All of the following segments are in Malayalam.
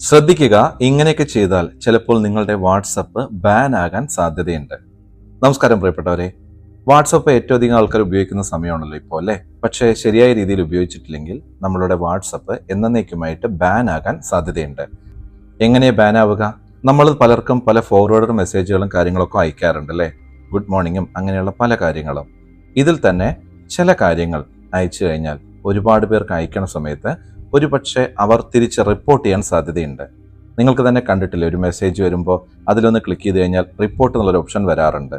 ശ്രദ്ധിക്കുക ഇങ്ങനെയൊക്കെ ചെയ്താൽ ചിലപ്പോൾ നിങ്ങളുടെ വാട്സപ്പ് ബാൻ ആകാൻ സാധ്യതയുണ്ട്. നമസ്കാരം പ്രിയപ്പെട്ടവരെ. വാട്സപ്പ് ഏറ്റവും അധികം ആൾക്കാർ ഉപയോഗിക്കുന്ന സമയമാണല്ലോ ഇപ്പോൾ അല്ലേ? പക്ഷേ ശരിയായ രീതിയിൽ ഉപയോഗിച്ചിട്ടില്ലെങ്കിൽ നമ്മളുടെ വാട്സപ്പ് എന്നേക്കുമായിട്ട് ബാൻ ആകാൻ സാധ്യതയുണ്ട്. എങ്ങനെ ബാൻ ആവുക? നമ്മൾ പലർക്കും പല ഫോർവേഡ് മെസ്സേജുകളും കാര്യങ്ങളൊക്കെ അയക്കാറുണ്ട് അല്ലേ? ഗുഡ് മോർണിംഗും അങ്ങനെയുള്ള പല കാര്യങ്ങളും. ഇതിൽ തന്നെ ചില കാര്യങ്ങൾ അയച്ചു കഴിഞ്ഞാൽ ഒരുപാട് പേർക്ക് അയക്കണ സമയത്ത് ഒരു പക്ഷേ അവർ തിരിച്ച് റിപ്പോർട്ട് ചെയ്യാൻ സാധ്യതയുണ്ട്. നിങ്ങൾക്ക് തന്നെ കണ്ടിട്ടില്ലേ ഒരു മെസ്സേജ് വരുമ്പോൾ അതിലൊന്ന് ക്ലിക്ക് ചെയ്ത് കഴിഞ്ഞാൽ റിപ്പോർട്ട് എന്നുള്ളൊരു ഓപ്ഷൻ വരാറുണ്ട്.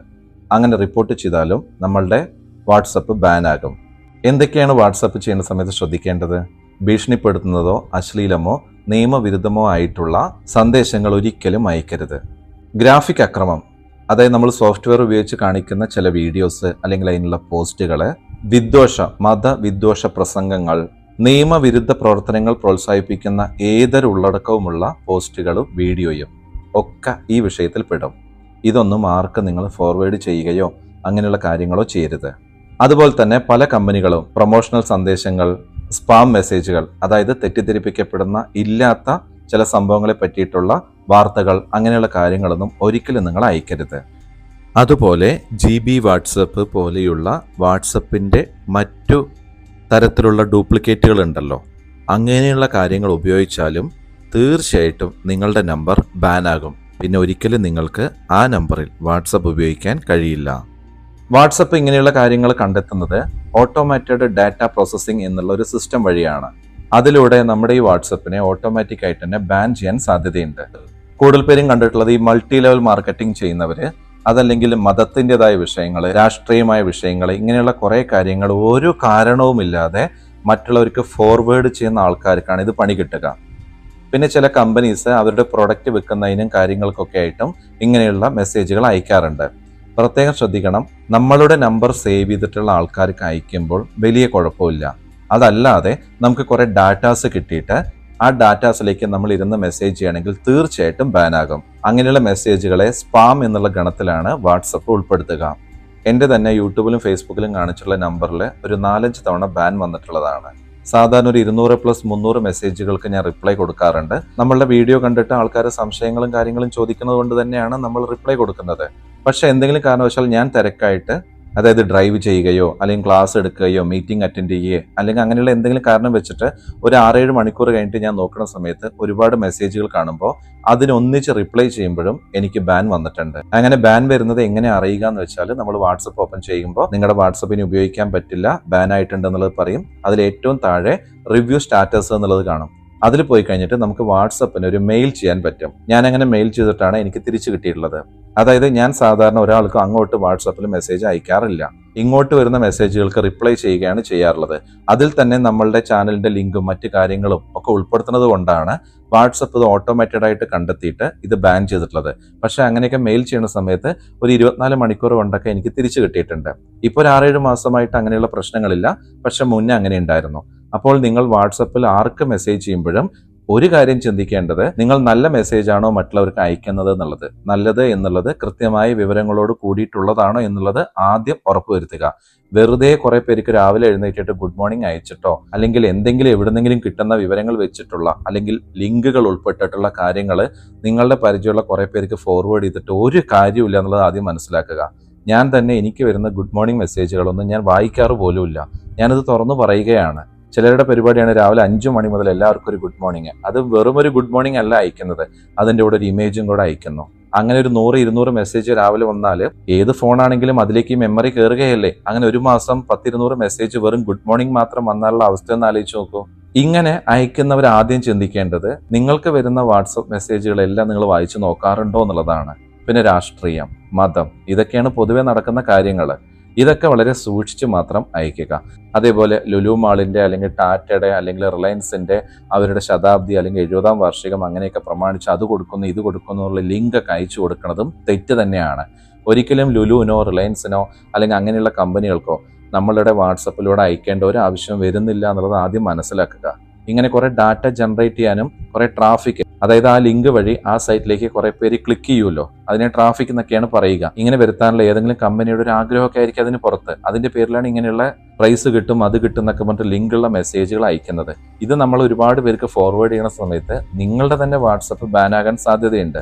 അങ്ങനെ റിപ്പോർട്ട് ചെയ്താലും നമ്മളുടെ വാട്സപ്പ് ബാൻ ആകും. എന്തൊക്കെയാണ് വാട്സപ്പ് ചെയ്യുന്ന സമയത്ത് ശ്രദ്ധിക്കേണ്ടത്? ഭീഷണിപ്പെടുത്തുന്നതോ അശ്ലീലമോ നിയമവിരുദ്ധമോ ആയിട്ടുള്ള സന്ദേശങ്ങൾ ഒരിക്കലും അയക്കരുത്. ഗ്രാഫിക് അക്രമം. അതായത് നമ്മൾ സോഫ്റ്റ്വെയർ ഉപയോഗിച്ച് കാണിക്കുന്ന ചില വീഡിയോസ് അല്ലെങ്കിൽ അതിനുള്ള പോസ്റ്റുകൾ വിദ്വേഷ മത വിദ്വേഷ പ്രസംഗങ്ങൾ നിയമവിരുദ്ധ പ്രവർത്തനങ്ങൾ പ്രോത്സാഹിപ്പിക്കുന്ന ഏതൊരു ഉള്ളടക്കവുമുള്ള പോസ്റ്റുകളും വീഡിയോയും ഒക്കെ ഈ വിഷയത്തിൽ പെടും. ഇതൊന്നും ആർക്കും നിങ്ങൾ ഫോർവേഡ് ചെയ്യുകയോ അങ്ങനെയുള്ള കാര്യങ്ങളോ ചെയ്യരുത്. അതുപോലെ തന്നെ പല കമ്പനികളും പ്രൊമോഷണൽ സന്ദേശങ്ങൾ സ്പാം മെസ്സേജുകൾ അതായത് തെറ്റിദ്ധരിപ്പിക്കപ്പെടുന്ന ഇല്ലാത്ത ചില സംഭവങ്ങളെ പറ്റിയിട്ടുള്ള വാർത്തകൾ അങ്ങനെയുള്ള കാര്യങ്ങളൊന്നും ഒരിക്കലും നിങ്ങൾ അയക്കരുത്. അതുപോലെ ജി ബി വാട്സപ്പ് പോലെയുള്ള വാട്സപ്പിന്റെ മറ്റു തരത്തിലുള്ള ഡ്യൂപ്ലിക്കേറ്റുകൾ ഉണ്ടല്ലോ അങ്ങനെയുള്ള കാര്യങ്ങൾ ഉപയോഗിച്ചാലും തീർച്ചയായിട്ടും നിങ്ങളുടെ നമ്പർ ബാനാകും. പിന്നെ ഒരിക്കലും നിങ്ങൾക്ക് ആ നമ്പറിൽ വാട്സപ്പ് ഉപയോഗിക്കാൻ കഴിയില്ല. വാട്സപ്പ് ഇങ്ങനെയുള്ള കാര്യങ്ങൾ കണ്ടെത്തുന്നത് ഓട്ടോമാറ്റഡ് ഡാറ്റ പ്രോസസ്സിംഗ് എന്നുള്ള ഒരു സിസ്റ്റം വഴിയാണ്. അതിലൂടെ നമ്മുടെ ഈ വാട്സപ്പിനെ ഓട്ടോമാറ്റിക് ആയിട്ട് തന്നെ ബാൻ ചെയ്യാൻ സാധ്യതയുണ്ട്. കൂടുതൽ പേരും കണ്ടിട്ടുള്ളത് ഈ മൾട്ടി ലെവൽ മാർക്കറ്റിംഗ് ചെയ്യുന്നവര് അതല്ലെങ്കിൽ മതത്തിന്റെതായ വിഷയങ്ങൾ രാഷ്ട്രീയമായ വിഷയങ്ങൾ ഇങ്ങനെയുള്ള കുറേ കാര്യങ്ങൾ ഒരു കാരണവുമില്ലാതെ മറ്റുള്ളവർക്ക് ഫോർവേഡ് ചെയ്യുന്ന ആൾക്കാർക്കാണ് ഇത് പണി കിട്ടുക. പിന്നെ ചില കമ്പനീസ് അവരുടെ പ്രൊഡക്റ്റ് വിൽക്കുന്നതിനും കാര്യങ്ങൾക്കൊക്കെ ആയിട്ടും ഇങ്ങനെയുള്ള മെസ്സേജുകൾ അയക്കാറുണ്ട്. പ്രത്യേകം ശ്രദ്ധിക്കണം നമ്മളുടെ നമ്പർ സേവ് ചെയ്തിട്ടുള്ള ആൾക്കാർക്ക് അയക്കുമ്പോൾ വലിയ കുഴപ്പമില്ല. അതല്ലാതെ നമുക്ക് കുറേ ഡാറ്റാസ് കിട്ടിയിട്ട് ആ ഡാറ്റാസിലേക്ക് നമ്മൾ ഇരുന്ന് മെസ്സേജ് ചെയ്യണമെങ്കിൽ തീർച്ചയായിട്ടും ബാനാകും അങ്ങനെയുള്ള മെസ്സേജുകളെ സ്പാം എന്നുള്ള ഗണത്തിലാണ് വാട്സപ്പ് ഉൾപ്പെടുത്തുക. എന്റെ തന്നെ യൂട്യൂബിലും ഫേസ്ബുക്കിലും കാണിച്ചുള്ള നമ്പറിൽ ഒരു നാലഞ്ച് തവണ ബാൻ വന്നിട്ടുള്ളതാണ്. സാധാരണ ഒരു ഇരുന്നൂറ് പ്ലസ് മുന്നൂറ് മെസ്സേജുകൾക്ക് ഞാൻ റിപ്ലൈ കൊടുക്കാറുണ്ട്. നമ്മളുടെ വീഡിയോ കണ്ടിട്ട് ആൾക്കാർ സംശയങ്ങളും കാര്യങ്ങളും ചോദിക്കുന്നത് കൊണ്ട് തന്നെയാണ് നമ്മൾ റിപ്ലൈ കൊടുക്കുന്നത്. പക്ഷേ എന്തെങ്കിലും കാരണവശാൽ ഞാൻ തിരക്കായിട്ട് അതായത് ഡ്രൈവ് ചെയ്യുകയോ അല്ലെങ്കിൽ ക്ലാസ് എടുക്കുകയോ മീറ്റിംഗ് അറ്റൻഡ് ചെയ്യുകയോ അല്ലെങ്കിൽ അങ്ങനെയുള്ള എന്തെങ്കിലും കാരണം വെച്ചിട്ട് ഒരു ആറേഴ് മണിക്കൂർ കഴിഞ്ഞിട്ട് ഞാൻ നോക്കുന്ന സമയത്ത് ഒരുപാട് മെസ്സേജുകൾ കാണുമ്പോൾ അതിനൊന്നിച്ച് റിപ്ലൈ ചെയ്യുമ്പോഴും എനിക്ക് ബാൻ വന്നിട്ടുണ്ട്. അങ്ങനെ ബാൻ വരുന്നത് എങ്ങനെ അറിയുക എന്ന് വെച്ചാൽ നമ്മൾ വാട്സപ്പ് ഓപ്പൺ ചെയ്യുമ്പോൾ നിങ്ങളുടെ വാട്സപ്പിന് ഉപയോഗിക്കാൻ പറ്റില്ല ബാൻ ആയിട്ടുണ്ട് എന്നുള്ളത് പറയും. അതിൽ ഏറ്റവും താഴെ റിവ്യൂ സ്റ്റാറ്റസ് എന്നുള്ളത് കാണും. അതിൽ പോയി കഴിഞ്ഞിട്ട് നമുക്ക് വാട്സപ്പിന് ഒരു മെയിൽ ചെയ്യാൻ പറ്റും. ഞാൻ അങ്ങനെ മെയിൽ ചെയ്തിട്ടാണ് എനിക്ക് തിരിച്ചു കിട്ടിയിട്ടുള്ളത്. അതായത് ഞാൻ സാധാരണ ഒരാൾക്ക് അങ്ങോട്ട് വാട്സപ്പിൽ മെസ്സേജ് അയക്കാറില്ല. ഇങ്ങോട്ട് വരുന്ന മെസ്സേജുകൾക്ക് റിപ്ലൈ ചെയ്യുകയാണ് ചെയ്യാറുള്ളത്. അതിൽ തന്നെ നമ്മളുടെ ചാനലിന്റെ ലിങ്കും മറ്റു കാര്യങ്ങളും ഒക്കെ ഉൾപ്പെടുത്തുന്നത് കൊണ്ടാണ് വാട്സപ്പ് ഇത് ഓട്ടോമാറ്റഡ് ആയിട്ട് കണ്ടെത്തിയിട്ട് ഇത് ബാൻ ചെയ്തിട്ടുള്ളത്. പക്ഷെ അങ്ങനെയൊക്കെ മെയിൽ ചെയ്യുന്ന സമയത്ത് ഒരു ഇരുപത്തിനാല് മണിക്കൂർ കൊണ്ടൊക്കെ എനിക്ക് തിരിച്ചു കിട്ടിയിട്ടുണ്ട്. ഇപ്പോൾ ഒരു ആറേഴ് മാസമായിട്ട് അങ്ങനെയുള്ള പ്രശ്നങ്ങളില്ല. പക്ഷെ മുന്നേ അങ്ങനെ ഉണ്ടായിരുന്നു. അപ്പോൾ നിങ്ങൾ വാട്സപ്പിൽ ആർക്ക് മെസ്സേജ് ചെയ്യുമ്പോഴും ഒരു കാര്യം ചിന്തിക്കേണ്ടത് നിങ്ങൾ നല്ല മെസ്സേജ് ആണോ മറ്റുള്ളവർക്ക് അയക്കുന്നത് എന്നുള്ളത്. നല്ലത് എന്നുള്ളത് കൃത്യമായ വിവരങ്ങളോട് കൂടിയിട്ടുള്ളതാണോ എന്നുള്ളത് ആദ്യം ഉറപ്പുവരുത്തുക. വെറുതെ കുറെ പേർക്ക് രാവിലെ എഴുന്നേറ്റിട്ട് ഗുഡ് മോർണിംഗ് അയച്ചിട്ടോ അല്ലെങ്കിൽ എന്തെങ്കിലും എവിടെന്നെങ്കിലും കിട്ടുന്ന വിവരങ്ങൾ വെച്ചിട്ടുള്ള അല്ലെങ്കിൽ ലിങ്കുകൾ ഉൾപ്പെട്ടിട്ടുള്ള കാര്യങ്ങൾ നിങ്ങളുടെ പരിചയമുള്ള കുറെ പേർക്ക് ഫോർവേഡ് ചെയ്തിട്ട് ഒരു കാര്യമില്ല എന്നുള്ളത് ആദ്യം മനസ്സിലാക്കുക. ഞാൻ തന്നെ എനിക്ക് വരുന്ന ഗുഡ് മോർണിംഗ് മെസ്സേജുകളൊന്നും ഞാൻ വായിക്കാറ് പോലുമില്ല. ഞാനത് തുറന്നു പറയുകയാണ്. ചിലരുടെ പരിപാടിയാണ് രാവിലെ അഞ്ചു മണി മുതൽ എല്ലാവർക്കും ഒരു ഗുഡ് മോർണിംഗ് അത് വെറും ഒരു ഗുഡ് മോർണിംഗ് അല്ല അയക്കുന്നത്. അതിന്റെ കൂടെ ഒരു ഇമേജും കൂടെ അയക്കുന്നു. അങ്ങനെ ഒരു നൂറ് ഇരുന്നൂറ് മെസ്സേജ് രാവിലെ വന്നാൽ ഏത് ഫോണാണെങ്കിലും അതിലേക്ക് മെമ്മറി കയറുകയല്ലേ അങ്ങനെ ഒരു മാസം പത്തിരുന്നൂറ് മെസ്സേജ് വെറും ഗുഡ് മോർണിംഗ് മാത്രം വന്നാലുള്ള അവസ്ഥ ഒന്ന് ആലോചിച്ച് നോക്കൂ. ഇങ്ങനെ അയക്കുന്നവർ ആദ്യം ചിന്തിക്കേണ്ടത് നിങ്ങൾക്ക് വരുന്ന വാട്സപ്പ് മെസ്സേജുകളെല്ലാം നിങ്ങൾ വായിച്ചു നോക്കാറുണ്ടോ എന്നുള്ളതാണ്. പിന്നെ രാഷ്ട്രീയം മതം ഇതൊക്കെയാണ് പൊതുവെ നടക്കുന്ന കാര്യങ്ങൾ ഇതൊക്കെ വളരെ സൂക്ഷിച്ച് മാത്രം അയക്കുക. അതേപോലെ ലുലു മാളിന്റെ അല്ലെങ്കിൽ ടാറ്റയുടെ അല്ലെങ്കിൽ റിലയൻസിന്റെ അവരുടെ ശതാബ്ദി അല്ലെങ്കിൽ എഴുപതാം വാർഷികം അങ്ങനെയൊക്കെ പ്രമാണിച്ച് അത് കൊടുക്കുന്നു ഇത് കൊടുക്കുന്നു എന്നുള്ള ലിങ്കൊക്കെ അയച്ചു കൊടുക്കുന്നതും തെറ്റ് തന്നെയാണ്. ഒരിക്കലും ലുലുവിനോ റിലയൻസിനോ അല്ലെങ്കിൽ അങ്ങനെയുള്ള കമ്പനികൾക്കോ നമ്മളുടെ വാട്സപ്പിലൂടെ അയക്കേണ്ട ഒരു ആവശ്യം വരുന്നില്ല എന്നുള്ളത് ആദ്യം മനസ്സിലാക്കുക. ഇങ്ങനെ കുറെ ഡാറ്റ ജനറേറ്റ് ചെയ്യാനും കുറെ ട്രാഫിക് അതായത് ആ ലിങ്ക് വഴി ആ സൈറ്റിലേക്ക് കുറെ പേര് ക്ലിക്ക് ചെയ്യുമല്ലോ അതിനെ ട്രാഫിക് എന്നൊക്കെയാണ് പറയുക. ഇങ്ങനെ വരുത്താനുള്ള ഏതെങ്കിലും കമ്പനിയുടെ ഒരു ആഗ്രഹമൊക്കെ ആയിരിക്കും അതിന് പുറത്ത്. അതിന്റെ പേരിലാണ് ഇങ്ങനെയുള്ള പ്രൈസ് കിട്ടും അത് കിട്ടും എന്നൊക്കെ പറഞ്ഞിട്ട് ലിങ്കുള്ള മെസ്സേജുകൾ അയക്കുന്നത്. ഇത് നമ്മൾ ഒരുപാട് പേർക്ക് ഫോർവേഡ് ചെയ്യുന്ന സമയത്ത് നിങ്ങളുടെ തന്നെ വാട്സപ്പ് ബാൻ ആകാൻ സാധ്യതയുണ്ട്.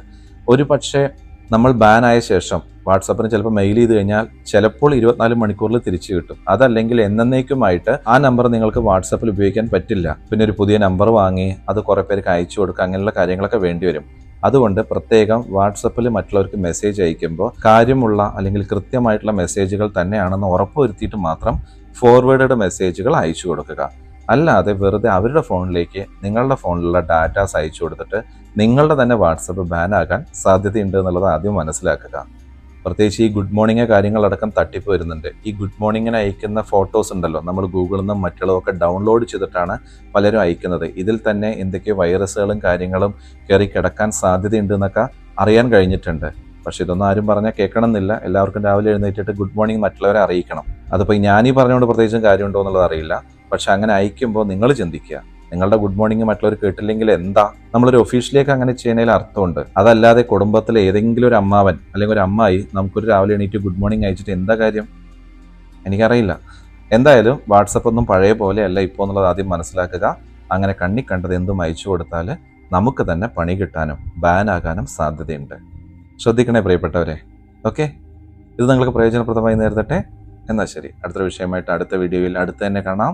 ഒരു പക്ഷേ നമ്മൾ ബാൻ ആയ ശേഷം വാട്സപ്പിന് ചിലപ്പോൾ മെയിൽ ചെയ്ത് കഴിഞ്ഞാൽ ചിലപ്പോൾ ഇരുപത്തിനാല് മണിക്കൂറിൽ തിരിച്ചു കിട്ടും. അതല്ലെങ്കിൽ എന്നേക്കുമായിട്ട് ആ നമ്പർ നിങ്ങൾക്ക് വാട്സപ്പിൽ ഉപയോഗിക്കാൻ പറ്റില്ല. പിന്നെ ഒരു പുതിയ നമ്പർ വാങ്ങി അത് കുറേ പേർക്ക് അയച്ചു കൊടുക്കുക അങ്ങനെയുള്ള കാര്യങ്ങളൊക്കെ വേണ്ടി വരും. അതുകൊണ്ട് പ്രത്യേകം വാട്സപ്പിൽ മറ്റുള്ളവർക്ക് മെസ്സേജ് അയക്കുമ്പോൾ കാര്യമുള്ള അല്ലെങ്കിൽ കൃത്യമായിട്ടുള്ള മെസ്സേജുകൾ തന്നെയാണെന്ന് ഉറപ്പുവരുത്തിയിട്ട് മാത്രം ഫോർവേഡഡ് മെസ്സേജുകൾ അയച്ചു കൊടുക്കുക. അല്ലാതെ വെറുതെ അവരുടെ ഫോണിലേക്ക് നിങ്ങളുടെ ഫോണിലുള്ള ഡാറ്റാസ് അയച്ചു കൊടുത്തിട്ട് നിങ്ങളുടെ തന്നെ വാട്സപ്പ് ബാൻ ആകാൻ സാധ്യതയുണ്ട് എന്നുള്ളത് ആദ്യം മനസ്സിലാക്കുക. പ്രത്യേകിച്ച് ഈ ഗുഡ് മോർണിംഗ് കാര്യങ്ങളടക്കം തട്ടിപ്പ് വരുന്നുണ്ട്. ഈ ഗുഡ് മോർണിംഗിന് അയക്കുന്ന ഫോട്ടോസ് ഉണ്ടല്ലോ നമ്മൾ ഗൂഗിളിൽ നിന്നും മറ്റുള്ളതൊക്കെ ഡൗൺലോഡ് ചെയ്തിട്ടാണ് പലരും അയക്കുന്നത്. ഇതിൽ തന്നെ എന്തൊക്കെ വൈറസുകളും കാര്യങ്ങളും കയറി കിടക്കാൻ സാധ്യതയുണ്ട് എന്നൊക്കെ അറിയാൻ കഴിഞ്ഞിട്ടുണ്ട്. പക്ഷെ ഇതൊന്നും ആരും പറഞ്ഞാൽ കേൾക്കണമെന്നില്ല. എല്ലാവർക്കും രാവിലെ എഴുന്നേറ്റിട്ട് ഗുഡ് മോർണിംഗ് മറ്റുള്ളവരെ അറിയിക്കണം. അതിപ്പോൾ ഞാനീ പറഞ്ഞുകൊണ്ട് പ്രത്യേകിച്ചും കാര്യമുണ്ടോ എന്നുള്ളത് അറിയില്ല. പക്ഷെ അങ്ങനെ അയക്കുമ്പോൾ നിങ്ങൾ ചിന്തിക്കുക നിങ്ങളുടെ ഗുഡ് മോർണിംഗ് മറ്റുള്ളവർ കേട്ടില്ലെങ്കിൽ എന്താ? നമ്മളൊരു ഒഫീഷ്യലേക്ക് അങ്ങനെ ചെയ്യുന്നതിൽ അർത്ഥമുണ്ട്. അതല്ലാതെ കുടുംബത്തിലെ ഏതെങ്കിലും ഒരു അമ്മാവൻ അല്ലെങ്കിൽ ഒരു അമ്മായി നമുക്കൊരു രാവിലെ എണീറ്റ് ഗുഡ് മോർണിംഗ് അയച്ചിട്ട് എന്താ കാര്യം? എനിക്കറിയില്ല. എന്തായാലും വാട്സപ്പ് ഒന്നും പഴയ പോലെ അല്ല ഇപ്പോൾ എന്നുള്ളത് ആദ്യം മനസ്സിലാക്കുക. അങ്ങനെ കണ്ണി കണ്ടത് എന്തും അയച്ചു കൊടുത്താൽ നമുക്ക് തന്നെ പണി കിട്ടാനും ബാൻ ആകാനും സാധ്യതയുണ്ട്. ശ്രദ്ധിക്കണേ പ്രിയപ്പെട്ടവരെ. ഓക്കെ ഇത് നിങ്ങൾക്ക് പ്രയോജനപ്രദമായി നേരിടട്ടെ. എന്നാൽ ശരി. അടുത്ത വിഷയമായിട്ട് അടുത്ത വീഡിയോയിൽ അടുത്ത് തന്നെ കാണാം.